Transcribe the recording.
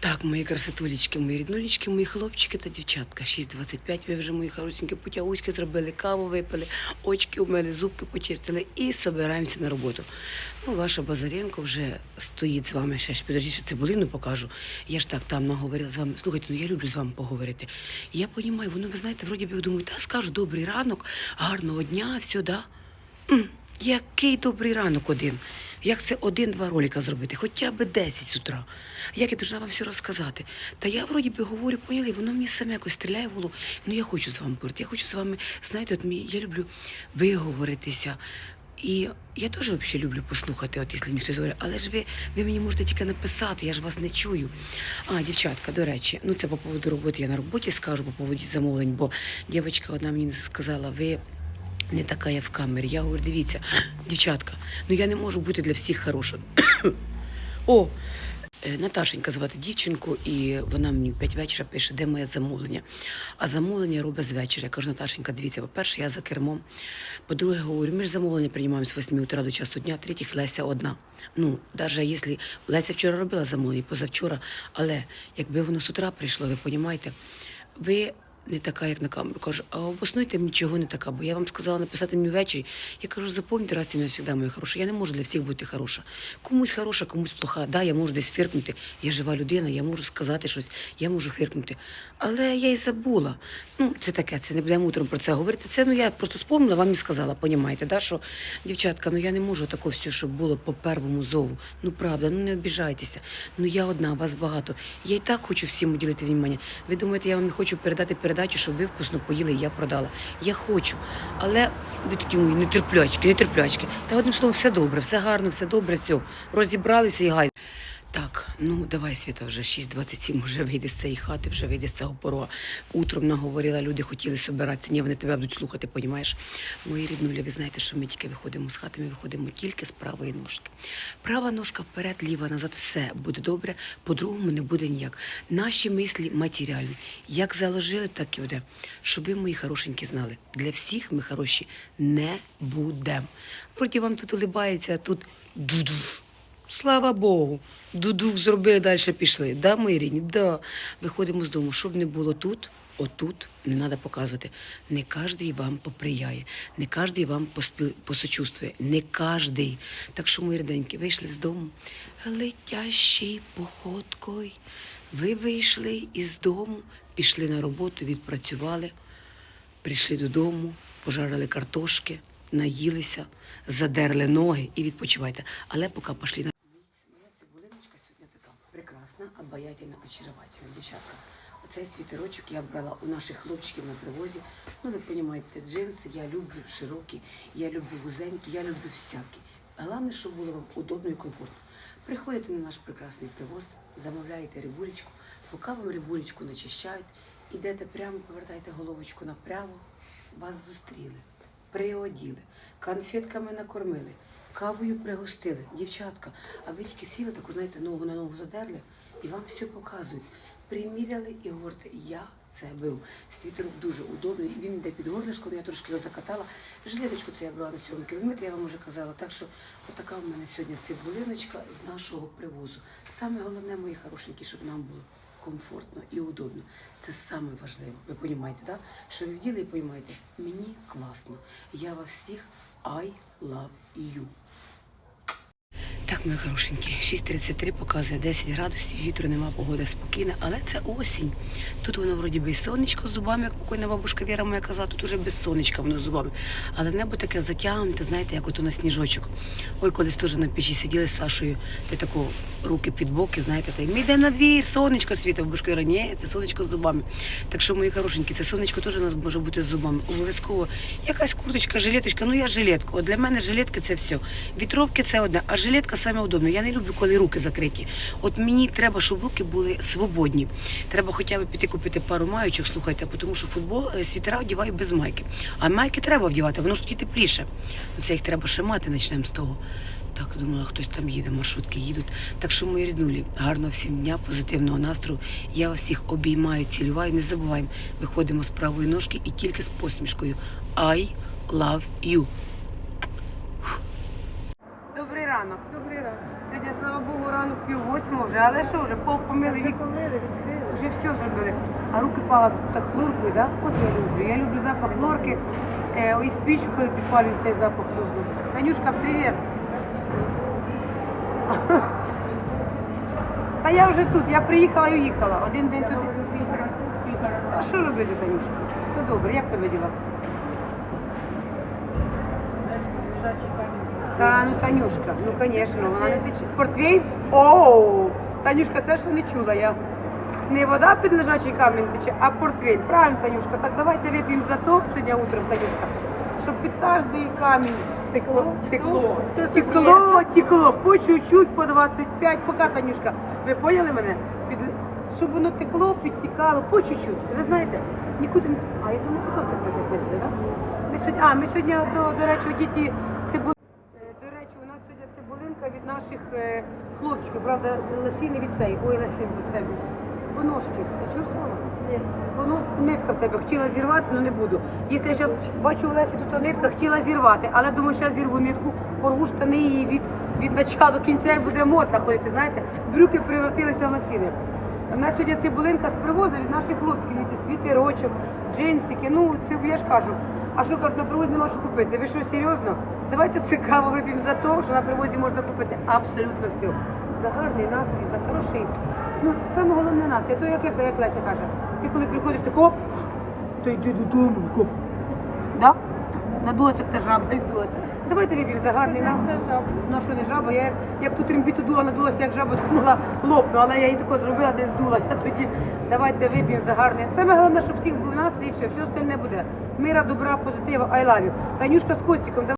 Так, мої красотулечки, мої ріднулечки, мої хлопчики та дівчатка. 6.25, ви вже мої хорошенькі путягуськи зробили, каву випили, очки умили, зубки почистили і собираємося на роботу. Ну, ваша Базаренко вже стоїть з вами. Ще ж підождіть, що цибулину покажу. Я ж так там наговорила з вами. Слухайте, ну я люблю з вами поговорити. Я розумію, воно, ви знаєте, вроді я думаю, та скажу добрий ранок, гарного дня, все, да? М, Який добрий ранок один. Як це один-два ролика зробити? Хоча б 10 з утра. Як я должна вам все розказати? Та я вроді би говорю, поняли, воно мені саме якось стріляє в голову. Ну я хочу з вами говорити. Я хочу з вами, знаєте, от мені, я люблю виговоритися. І я теж взагалі люблю послухати, от якщо мені хтось говорить, але ж ви, ви мені можете тільки написати, я ж вас не чую. А, дівчатка, до речі, ну це по поводу роботи, я на роботі скажу по поводу замовлень, бо дівчинка одна мені сказала, ви не така я в камері. Я говорю, дивіться, дівчатка, ну я не можу бути для всіх хороша. О, е, Наташенька звати дівчинку, і вона мені в 5 вечора пише, де моє замовлення. А замовлення робить з вечора. Я кажу, Наташенька, дивіться, по-перше, я за кермом. По-друге, говорю, ми ж замовлення приймаємо з 8 утра до часу дня, третіх Леся одна. Ну, навіть якщо Леся вчора робила замовлення, позавчора, але якби воно з утра прийшло, ви розумієте, ви не така, як на камеру. Кажу, а обоснуйте мені, чого не така, бо я вам сказала написати мені ввечері. Я кажу, запомните раз і навсегда, моя хороша. Я не можу для всіх бути хороша. Комусь хороша, комусь плоха. Да, я можу десь фіркнути. Я жива людина, я можу сказати щось, я можу фіркнути. Але я й забула. Ну, це таке, це не будемо утром про це говорити. Це ну я просто спомнила, вам і сказала, понімаєте, да, що дівчатка, ну я не можу такого все, щоб було по первому зову. Ну правда, ну не обіжайтеся. Ну я одна, вас багато. Я і так хочу всім уділити внимання. Ви думаєте, я вам не хочу передати передачу, щоб ви вкусно поїли, і я продала. Я хочу. Але ви такі мої нетерплячки, нетерплячки. Та одним словом, все добре, все гарно, все добре, все. Розібралися і гай. Так, ну давай, Світа, вже 6.27, вже вийде з цієї хати, вже вийде з цього порога. Утром наговорила, люди хотіли собиратися. Ні, вони тебе будуть слухати, понімаєш? Мої ріднулі, ви знаєте, що ми тільки виходимо з хати, ми виходимо тільки з правої ножки. Права ножка вперед, ліва назад, все буде добре, по-другому не буде ніяк. Наші мислі матеріальні. Як заложили, так і буде. Щоб ви, мої хорошенькі, знали, для всіх ми хороші не будемо. Вроді вам тут улибається, а тут ду-ду. Слава Богу, дудух зробили, далі пішли. Да, мої рідні? Да. Виходимо з дому. Щоб не було тут, отут не треба показувати. Не кожен вам поприяє, не кожен вам посочувствує, не кожен. Так що, мої рідненькі, вийшли з дому летящий походкою. Ви вийшли із дому, пішли на роботу, відпрацювали, прийшли додому, пожарили картошки, наїлися, задерли ноги і відпочивайте. Але поки пішли на Моя цибулиночка сьогодні така прекрасна, обаятельна, очаровательна дівчатка. Оцей світерочок я брала у наших хлопчиків на привозі. Ну, ви розумієте, джинси я люблю широкі, я люблю вузенькі, я люблю всякі. Головне, щоб було вам удобно і комфортно. Приходите на наш прекрасний привоз, замовляєте рибулечку, поки вам рибулечку начищають, ідете прямо, повертаєте головочку направо, вас зустріли приоділи, конфетками накормили, кавою пригостили. Дівчатка, а ви тільки сіли, таку, знаєте, ногу на ногу задерли, і вам все показують. Приміряли і говорите, я це беру. Світерок дуже удобний, він йде під горлишком, я трошки його закатала. Жилеточку це я брала на 7 кілометр, я вам вже казала. Так що отака в мене сьогодні цибулиночка з нашого привозу. Саме головне, мої хорошенькі, щоб нам було комфортно і удобно. Це саме важливо. Ви розумієте, да? що ви вділи і розумієте, мені класно. Я вас всіх I love you. Так, мої хорошенькі, 6.33 показує 10 градусів, вітру нема, погода спокійна, але це осінь. Тут воно вроді би сонечко з зубами, як покойна бабушка Віра моя казала, тут уже без сонечка воно з зубами. Але небо таке затягнуте, знаєте, як ото на сніжочок. Ой, колись теж на печі сиділи з Сашою, де тако руки під боки, знаєте, та ми йдемо на двір, сонечко світить, бабушка Віра, ні, це сонечко з зубами. Так що, мої хорошенькі, це сонечко теж у нас може бути з зубами. Обов'язково якась курточка, жилеточка, ну я жилетку. От для мене жилетка це все. Вітровки це одне, а жилетка саме удобно. Я не люблю, коли руки закриті. От мені треба, щоб руки були свободні. Треба хоча б піти купити пару маючок, слухайте, тому що футбол е, світера одягають без майки. А майки треба вдівати, воно ж тоді тепліше. Це їх треба ще мати, почнемо з того. Так, думала, хтось там їде, маршрутки їдуть. Так що, мої ріднулі, гарного всім дня, позитивного настрою. Я вас всіх обіймаю, цілюваю. Не забуваємо, виходимо з правої ножки і тільки з посмішкою. I love you. Добрий ранок. Ранок пів восьмого, вже але що вже, пол помили, вік, вже все зробили. А руки пала так хлоркою, да? От я люблю. Я люблю запах хлорки. Е, і спічку, коли підпалюють цей запах люблю. Танюшка, привіт. Та я вже тут, я приїхала і уїхала. Один день тут. А що робити, Танюшка? Все добре, як тебе діла? Та ну Танюшка, ну звісно, вона не тече. Портвейн? Оу! Танюшка, це ще не чула я. Не вода під лежачий камінь тече, а портвейн. Правильно, Танюшка. Так давайте вип'ємо за то сьогодні утром, Танюшка, щоб під кожний камінь текло, текло, текло, текло, по чуть-чуть, по 25, поки, Танюшка. Ви поняли мене? Під... Щоб воно текло, підтікало, по чуть-чуть. Ви знаєте, нікуди не... А, я думаю, ти теж так не так? Ми сьогодні, а, ми сьогодні, до, до речі, у діті цибу... Е, До речі, у нас сьогодні цибулинка від наших е, хлопчиків, правда, лосіни від цей, ой, лосін від себе. Поножки, ти чувствувала? Ні. Воно нитка в тебе хотіла зірвати, але не буду. Якщо я зараз бачу у Лесі тут нитка, хотіла зірвати, але думаю, що я зірву нитку, порву штани її від, від начала до кінця і буде модно ходити, знаєте, брюки превратилися в лосіни. У нас сьогодні цибулинка з привозу від наших хлопців, дивіться, світерочок, джинсики, ну це я ж кажу. А що привозі нема що купити? Ви що, серйозно? Давайте це каву вип'ємо за те, що на привозі можна купити абсолютно все. За гарний настрій, за хороший. Ну, саме головне настрій. А то як, як, як Леся каже, ти коли приходиш тако, то йди додому, тако. Да? Надулася як та жаба здулася. Давайте вип'ємо за гарний настрій. Ну а що не жаба, я як, як ту трембіту дула, надулася як жаба, могла лопну, але я її тако зробила, десь здулася тоді. Давайте вип'ємо за гарний. Саме головне, щоб всіх був настрій і все, все остальне буде. Мира, добра, позитива, I love you. Танюшка з Костіком.